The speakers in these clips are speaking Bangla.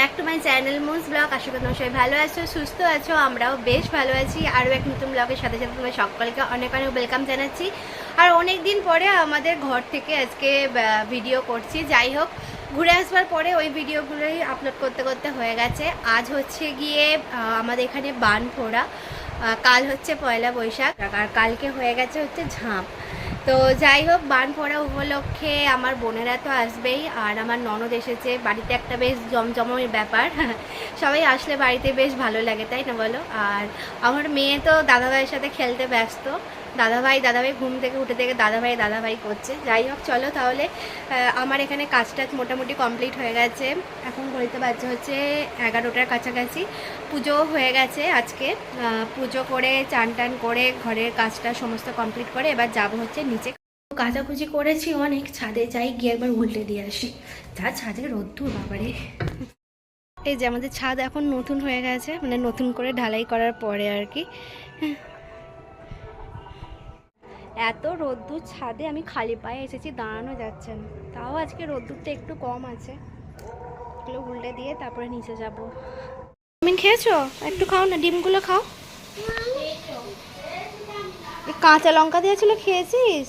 Back to my channel Moon's blog. আশা করি সবাই ভালো আছো, সুস্থ আছো, আমরাও বেশ ভালো আছি। আরও এক নতুন ব্লগের সাথে সাথে তোমার সকলকে অনেক অনেক ওয়েলকাম জানাচ্ছি। আর অনেক দিন পরে আমাদের ঘর থেকে আজকে ভিডিও করছি। যাই হোক, ঘুরে আসবার পরে ওই ভিডিওগুলোই আপলোড করতে করতে হয়ে গেছে। আজ হচ্ছে গিয়ে আমাদের এখানে বান ফোড়া কাল হচ্ছে পয়লা বৈশাখ। আর কালকে হয়ে গেছে হচ্ছে ঝাঁপ। তো যাই হোক বান পড়া উপলক্ষে আমার বোনেরা তো আসবেই, আর আমার ননদ এসেছে। বাড়িতে একটা বেশ জমজমের ব্যাপার। সবাই আসলে বাড়িতে বেশ ভালো লাগে, তাই না বলো? আর আমার মেয়ে তো দাদা দাদাভাইয়ের সাথে খেলতে ব্যস্ত। দাদাভাই দাদাভাই ঘুম থেকে উঠে থেকে দাদাভাই দাদাভাই করছে। যাই হোক, চলো তাহলে আমার এখানে কাজ টাজ মোটামুটি কমপ্লিট হয়ে গেছে। এখন বলতে পারছে হচ্ছে এগারোটার কাছাকাছি। পুজো হয়ে গেছে আজকে। পুজো করে, চান টান করে, ঘরের কাজটা সমস্ত কমপ্লিট করে এবার যাব হচ্ছে নিচে। কাচাকুচি করেছি, অনেক ছাদে যাই, গিয়ে একবার উল্টে দিয়ে আসি। যা ছাদে রোদ্দুর, বাবারে। এই যে আমাদের ছাদ এখন নতুন হয়ে গেছে মানে নতুন করে ঢালাই করার পরে আর কি। এত রোদ্দুর ছাদে আমি খালি পায়ে এসেছি দাঁড়ানো যাচ্ছে না। তাও আজকে রোদ্দুরটা একটু কম আছে। এগুলো উল্টে দিয়ে তারপরে নিচে যাব। ডিম খেয়েছো? একটু খাও না ডিমগুলো খাও। কাঁচা লঙ্কা দিয়েছিল খেয়েছিস।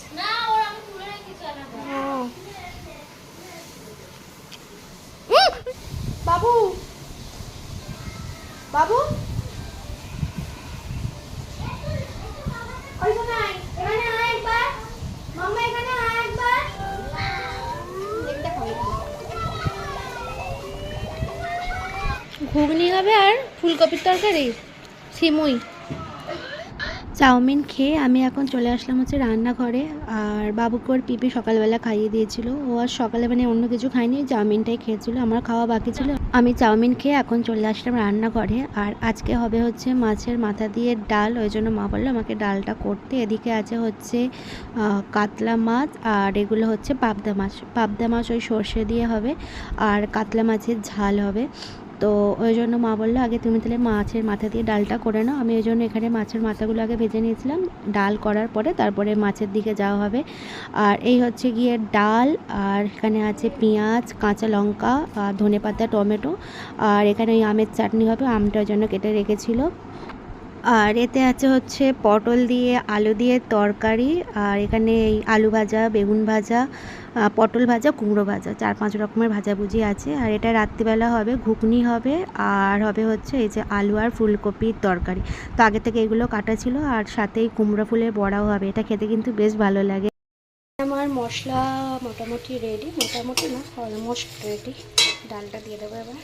বাবু! বাবু ওইখানে আয়, এখানে আয় একবার। মাম্মা এখানে আয় একবার। দেখতে হবে। ঘুগনি হবে আর ফুলকপির তরকারি, সিমুই। চাউমিন খেয়ে আমি এখন চলে আসলাম হচ্ছে রান্নাঘরে, আর বাবুকে ওর পিপি সকালবেলা খাইয়ে দিয়েছিল। ও আর সকালে মানে অন্য কিছু খায়নি, চাউমিনটাই খেয়েছিল, আমার খাওয়া বাকি ছিল। আমি চাউমিন খেয়ে এখন চলে আসলাম রান্নাঘরে, আর আজকে হবে হচ্ছে মাছের মাথা দিয়ে ডাল, ওই জন্য মা বলল আমাকে ডালটা করতে। এদিকে আছে হচ্ছে কাতলা মাছ, আর এগুলো হচ্ছে পাবদা মাছ। পাবদা মাছ ওই সর্ষে দিয়ে হবে, আর কাতলা মাছের ঝাল হবে। তো ওই জন্য মা বলল, আগে তুমি তাহলে মাছের মাথা দিয়ে ডালটা করে নাও। আমি ওই জন্য এখানে মাছের মাথাগুলো আগে ভেজে নিয়েছিলাম। ডাল করার পরে তারপরে মাছের দিকে যাওয়া হবে। আর এই হচ্ছে গিয়ে ডাল, আর এখানে আছে পেঁয়াজ, কাঁচা লঙ্কা, আর ধনে পাতা টমেটো। আর এখানে ওই আমের চাটনি হবে আমটা ওই জন্য কেটে রেখেছিল। আর এতে আছে হচ্ছে পটল দিয়ে, আলু দিয়ে তরকারি, আর এখানে এই আলু ভাজা, বেগুন ভাজা পটল ভাজা, কুমড়ো ভাজা, চার পাঁচ রকমের ভাজাভুজি আছে। আর এটা রাত্রিবেলা হবে, ঘুগনি হবে, আর হবে হচ্ছে এই যে আলু আর ফুলকপির তরকারি। তো আগে থেকে এগুলো কাটা ছিল, আর সাথেই কুমড়ো ফুলের বড়াও হবে। এটা খেতে কিন্তু বেশ ভালো লাগে। আমার মশলা মোটামুটি রেডি মোটামুটি না অলমোস্ট রেডি ডালটা দিয়ে দেবো এবার।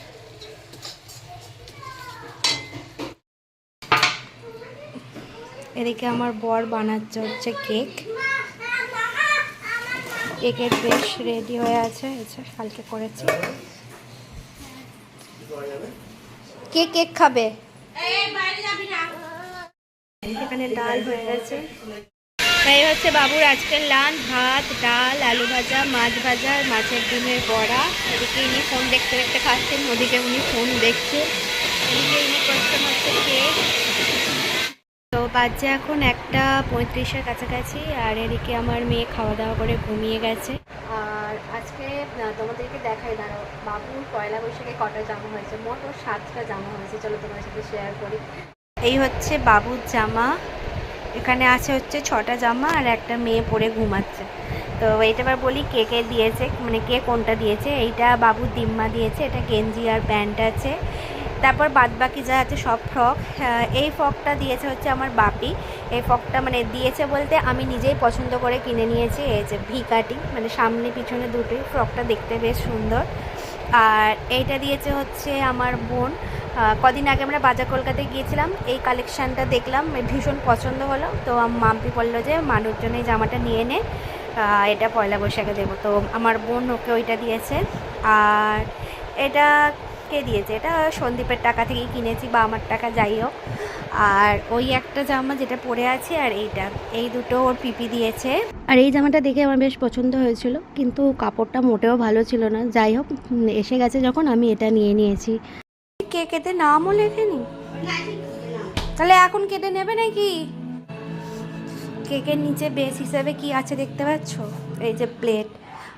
এদিকে আমার বর বানাচ্ছে হচ্ছে কেক। কেকের বেশ রেডি হয়ে আছে কালকে করেছি। কে কেক খাবে? এখানে ডাল হয়ে গেছে। এই হচ্ছে বাবুর আজকের লাঞ্চ ভাত, ডাল, আলু ভাজা, মাছ ভাজা, মাছের ডিমের বড়া। এদিকে ইনি ফোন দেখতে দেখতে খাচ্ছেন, ওদিকে উনি ফোন দেখছে। এদিকে ইনি করছেন হচ্ছে কেক বাজছে এখন একটা পঁয়ত্রিশের কাছাকাছি, আর এদিকে আমার মেয়ে খাওয়া দাওয়া করে ঘুমিয়ে গেছে। আর আজকে তোমাদেরকে দেখাই, দাঁড়াও, বাবুর পয়লা বৈশাখে কটা জামা হয়েছে? মোট ওর সাতটা জামা হয়েছে। চলো তোমার সাথে শেয়ার করি। এই হচ্ছে বাবুর জামা। এখানে আছে হচ্ছে ছটা জামা, আর একটা মেয়ে পরে ঘুমাচ্ছে। তো এইটা এবার বলি কে কে দিয়েছে মানে কে কোনটা দিয়েছে? এইটা বাবুর দিম্মা দিয়েছে, এটা গেঞ্জি আর প্যান্ট আছে। তারপর বাদ বাকি যা আছে সব ফ্রক। এই ফ্রকটা দিয়েছে হচ্ছে আমার বাপি। এই ফ্রকটা মানে দিয়েছে বলতে আমি নিজেই পছন্দ করে কিনে নিয়েছি। এই যে ভি কাটিং মানে সামনে পিছনে দুটোই ফ্রকটা দেখতে বেশ সুন্দর। আর এইটা দিয়েছে হচ্ছে আমার বোন। কদিন আগে আমরা বাজার কলকাতায় গিয়েছিলাম। এই কালেকশানটা দেখলাম ভীষণ পছন্দ হলো। তো মাম্পি বলল যে, মানুষ জন্য এই জামাটা নিয়ে নে। এটা পয়লা বৈশাখে দেবো। তো আমার বোন ওকে ওইটা দিয়েছে। আর এটা কে দিয়েছে। এটা সন্দীপের টাকা থেকেই কিনেছি বা আমার টাকা যাই হোক। আর ওই একটা জামা যেটা পরে আছে আর এইটা। এই দুটো ওর পিপি দিয়েছে। আর এই জামাটা দেখে আমার বেশ পছন্দ হয়েছিল কিন্তু কাপড়টা মোটেও ভালো ছিল না। যাই হোক এসে গেছে যখন আমি এটা নিয়ে নিয়েছি। কে কেটে নামও লেখেনি? তাহলে এখন কেটে নেবে নাকি? কেকের নিচে বেস হিসাবে কি আছে দেখতে পাচ্ছ? এই যে প্লেট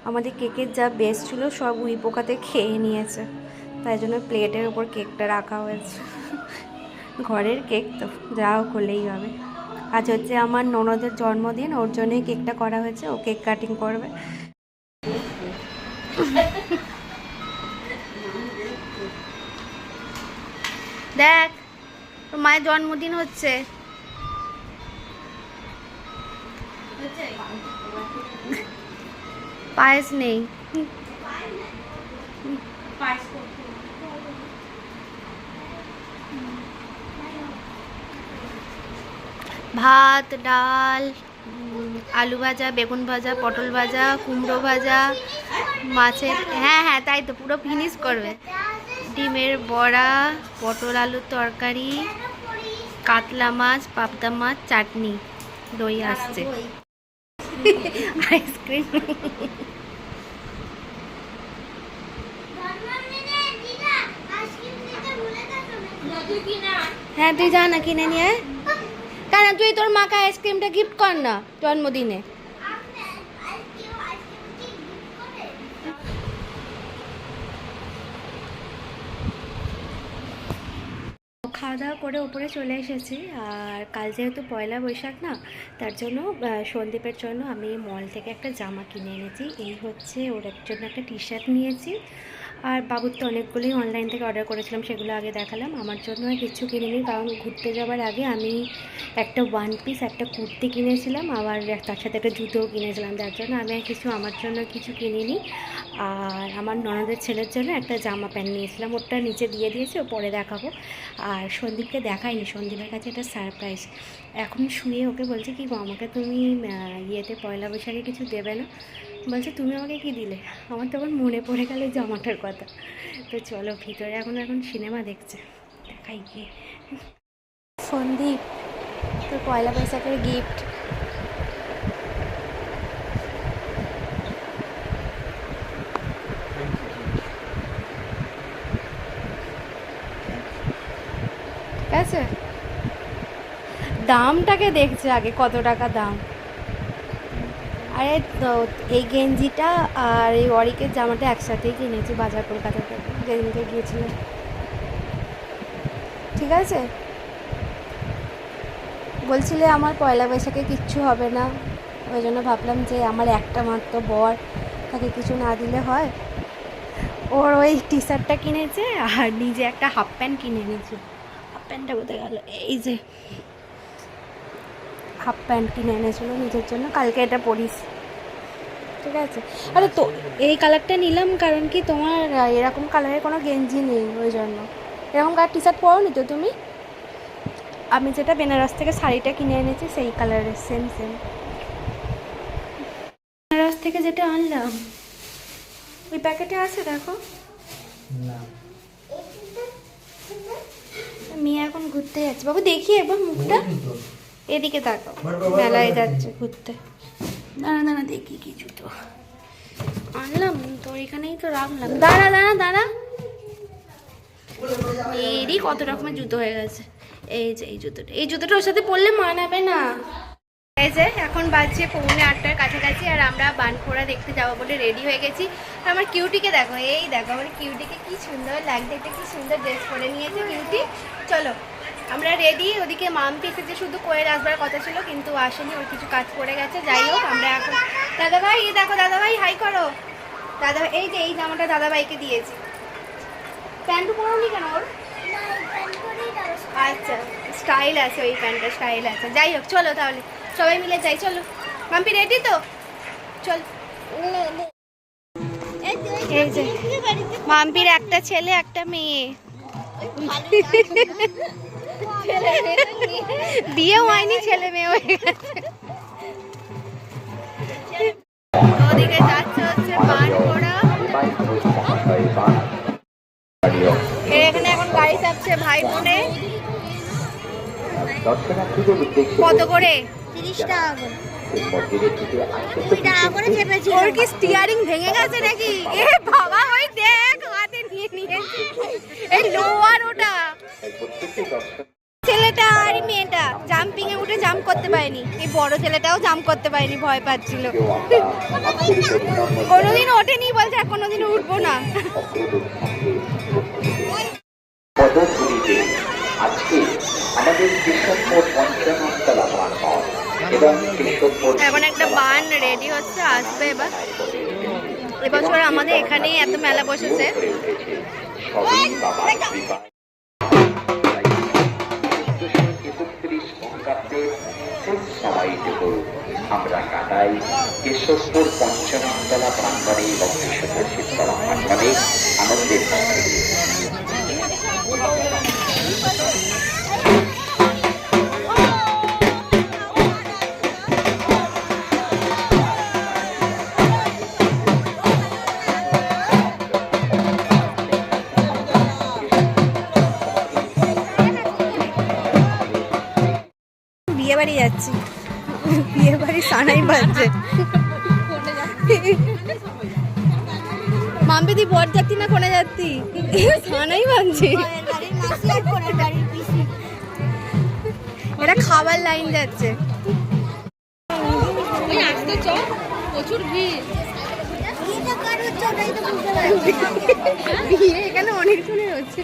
আমাদের কেকের যা বেস ছিল সব উই পোকাতে খেয়ে নিয়েছে। তাই জন্য প্লেটের ওপর কেকটা রাখা হয়েছে। ঘরের কেক তো যাও করলেই হবে। আজ হচ্ছে আমার ননদের জন্মদিন ওর জন্যই কেকটা করা হয়েছে ও কেক কাটিং করবে। দেখ তোর মায়ের জন্মদিন হচ্ছে। পায়েস নেই। ভাত, ডাল, আলু ভাজা, বেগুন ভাজা, পটল ভাজা, কুমড়ো ভাজা, মাছের হ্যাঁ হ্যাঁ তাই তো, পুরো ফিনিশ করবে। ডিমের বড়া, পটল আলুর তরকারি, কাতলা মাছ, পাবদা মাছ, চাটনি, দই আসছে। আইসক্রিম হ্যাঁ তুই যা না কিনে নিয়ে। কেন তুই তোর মাকে আইসক্রিমটা গিফট কর না জন্মদিনে। খাওয়া দাওয়া করে ওপরে চলে এসেছি, আর কাল যেহেতু পয়লা বৈশাখ না, তার জন্য সন্দীপের জন্য আমি মল থেকে একটা জামা কিনে এনেছি। এই হচ্ছে ওর জন্য একটা টি শার্ট নিয়েছি। আর বাবুর তো অনেকগুলোই অনলাইন থেকে অর্ডার করেছিলাম, সেগুলো আগে দেখালাম। আমার জন্য আর কিছু কিনিনি, কারণ ঘুরতে যাওয়ার আগে আমি একটা ওয়ান পিস একটা কুর্তি কিনেছিলাম, আবার তার সাথে একটা জুতোও কিনেছিলাম। যার জন্য আমি আর কিছু, আমার জন্য কিছু কিনিনি। আর আমার ননদের ছেলের জন্য একটা জামা প্যান্ট নিয়েছিলাম ওটা নিচে দিয়ে দিয়েছে, ও পরে দেখাবো। আর সন্দীপকে দেখাইনি, সন্দীপের কাছে একটা সারপ্রাইজ এখন শুয়ে ওকে বলছে, কি আমাকে তুমি ইয়েতে পয়লা বৈশাখে কিছু দেবে না? বলছে, তুমি আমাকে কি দিলে? আমার তখন মনে পড়ে গেল জামাটার কথা। তো চলো, ভিতরে এখন এখন সিনেমা দেখছে। দেখাই গিয়ে। সন্দীপ, তোর পয়লা বৈশাখের গিফট আছে। দামটাকে দেখছে আগে, কত টাকা দাম? আরে তো এই গেঞ্জিটা আর এই অরিকের জামাটা একসাথেই কিনেছি বাজার কলকাতা থেকে। যেদিনকে গিয়েছিলাম। ঠিক আছে? বলছিলে আমার পয়লা বৈশাখে কিচ্ছু হবে না। ওই জন্য ভাবলাম যে আমার একটা মাত্র বর, তাকে কিছু না দিলে হয়। ওর ওই টি শার্টটা কিনেছে আর নিজে একটা হাফ প্যান্ট কিনে এনেছে। হাফ প্যান্টটা কোথায় গেল? এই যে হাফ প্যান্ট কিনে এনেছিল নিজের জন্য। কালকে এটা পরিস। ঠিক আছে? আরে তো এই কালারটা নিলাম কারণ কি তোমার এরকম কালারের কোনো গেঞ্জি নেই ওই জন্য। এরকম কালার টি শার্ট পরো নি তো তুমি? আমি যেটা বেনারস থেকে শাড়িটা কিনে এনেছি সেই কালারের সেম সেম বেনারস থেকে যেটা আনলাম ওই প্যাকেটে আছে দেখো? মেয়ে এখন ঘুরতে যাচ্ছে। বাবু দেখি একবার মুখটা। এদিকে তাকাও। মেলায় যাচ্ছে ঘুরতে। দাঁড়া দাঁড়া দেখি কিছু তো আনলাম তো এখানেই তো রাখলাম। দাঁড়া দাঁড়া দাঁড়া। এরই কত রকমের জুতো হয়ে গেছে। এই যে এই জুতোটা। এই জুতোটা ওর সাথে পরলে মানাবে না। এই যে এখন বাজছে পৌনে আটটার কাছাকাছি আর আমরা বানখোড়া দেখতে যাব বলে রেডি হয়ে গেছি। আর আমার কিউটিকে দেখো। এই দেখো আমার কিউটিকে কি সুন্দর লাগছে এটা কি সুন্দর ড্রেস পরে নিয়েছে কিউটি। চলো আমরা রেডি ওদিকে মামটি এসেছে শুধু কোয়ের আসবার কথা ছিল, কিন্তু আসেনি, ওর কিছু কাজ পড়ে গেছে, যাই হোক, আমরা এখন দাদা ভাই এই দেখো দাদা ভাই হাই করো। দাদা এই যে, এই জামাটা দাদা ভাইকে দিয়েছি। প্যান্টু পরোনি কেন ওর? আচ্ছা স্টাইল আছে ওই প্যান্টটা স্টাইল আছে। যাই হোক, চলো তাহলে, সবাই মিলে যাই, চলো। মাম্পি রেডি তো? চল। মাম্পির একটা ছেলে, একটা মেয়ে। বিয়ে হয়নি ছেলে মেয়ে হয়ে গেছে। ওদিকে যাচ্ছে হচ্ছে এর এখানে এখন গাড়ি চাপছে ভাই বোনে কত করে? তিরিশ টাকা করে। করে ওর কি স্টিয়ারিং ভেঙে গেছে নাকি? এ বাবা ওই দেখ হাতে নিয়ে নিয়েছে। এই লোয়ার ওটা। ছেলেটা বাড়ি মেয়েটা জাম্পিং এ উঠে জাম্প করতে পারেনি। এই বড় ছেলেটাও জাম্প করতে পারেনি ভয় পাচ্ছিল। কোনোদিন ওঠেনি বলছে আর কোনোদিন উঠবো না। আজকে আমাদের এবং এখন একটা বান রেডি হচ্ছে আসবে এবার। এবছর আমাদের এখানেই এত মেলা বসেছে। সবই আমরা কাটাই কেশবপুর পঞ্চমতলা প্রাঙ্গণে এবং কেশবপুর শীতলা প্রাঙ্গণে আনন্দের মধ্যে বাড়ি যাচ্ছি। সানাই বাজছে মাম্পিদি বর যাত্রী না কোনে পরের গাড়ির পিসি এটা খাবার লাইন যাচ্ছে। এখানে অনেক জনের হচ্ছে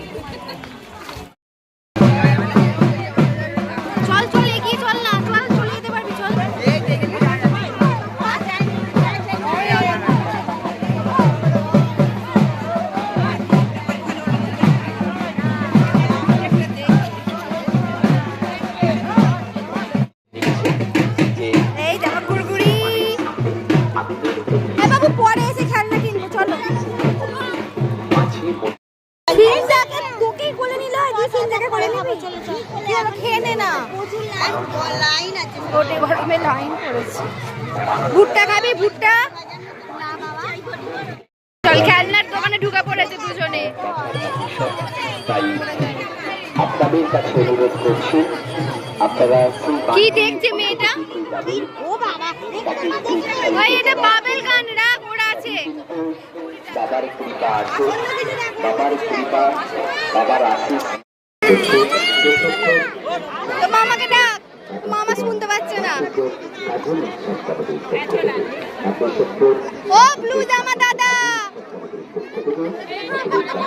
পড়েছে তাই আপনাদের কাছে অনুরোধ করছি আপনারা কি দেখছে মেয়েটা ও বাবা ওই এটা বাবেল গান রাখ ওরা আছে বাবার কৃপা আছে বাবার কৃপা বাবার আশিস তো মামাকে ডাক মামা শুনতে পাচ্ছে না ও ব্লু জামা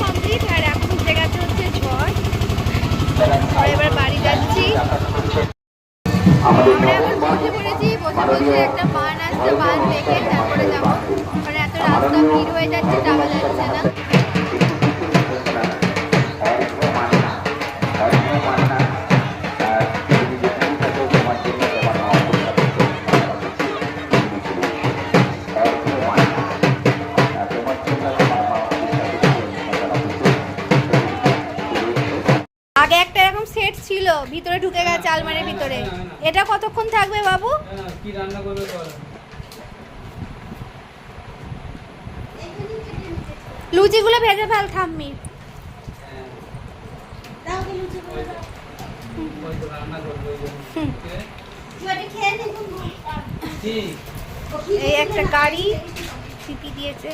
কমপ্লিট আর এখন উঠে গেছে হচ্ছে ঝড় আমরা এবার বাড়ি যাচ্ছি আমরা পড়েছি একটা বান আসছে বান দেখে তারপরে যাব। মানে এত রাস্তা ভিড় হয়ে যাচ্ছে এটা ভেজে ফেল কি এই একটা গাড়ি সিপি দিয়েছে।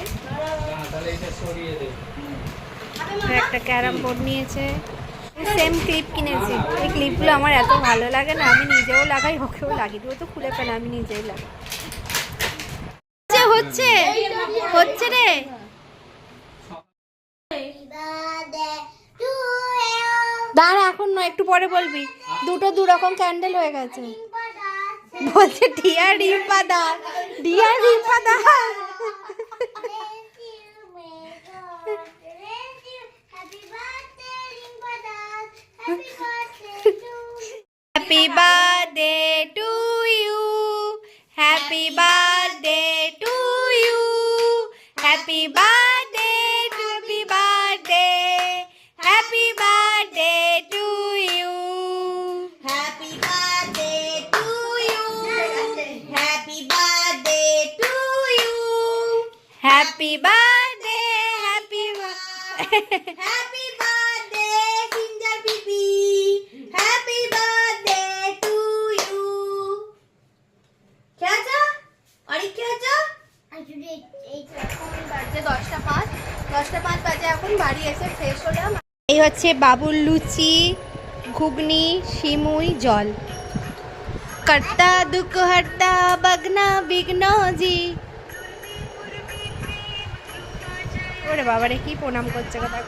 হ্যাঁ, একটা ক্যারাম বোর্ড নিয়েছে। সেম ক্লিপ কিনেছি। এই ক্লিপগুলো আমার এত ভালো লাগে না আমি নিজেও লাগাই ওকেও লাগিয়ে দিই তো খুলে ফেলে আমি নিজেই লাগাই। হচ্ছে। হচ্ছে রে? দাঁড়া, এখন নয়, একটু পরে বলবি। দুটো দু রকম ক্যান্ডেল হয়ে গেছে। বলছে dear Rimpa da dear Rimpa da happy birthday to happy birthday সিঞ্জার পিপি হ্যাপি বার্থডে টু ইউ খেয়েছো অনেক খেয়েছো বাজে দশটা পাঁচ। দশটা পাঁচ বাজে এখন বাড়ি এসে ফ্রেশ হলাম। এই হচ্ছে বাবুর লুচি ঘুগনি শিমুই জল। কর্তা দুঃখ হর্তা বগনা বিঘ্ন জি ওরে বাবারে, কি প্রণাম করছে কথা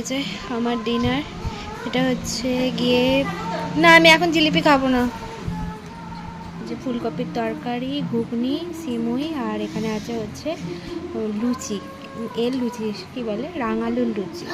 এই যে আমার ডিনার এটা হচ্ছে গিয়ে, না, আমি এখন জিলিপি খাব না। যে ফুলকপির তরকারি, ঘুগনি, সিমুই, আর এখানে আছে হচ্ছে লুচি এর লুচি, কি বলে? রাঙালুন লুচি।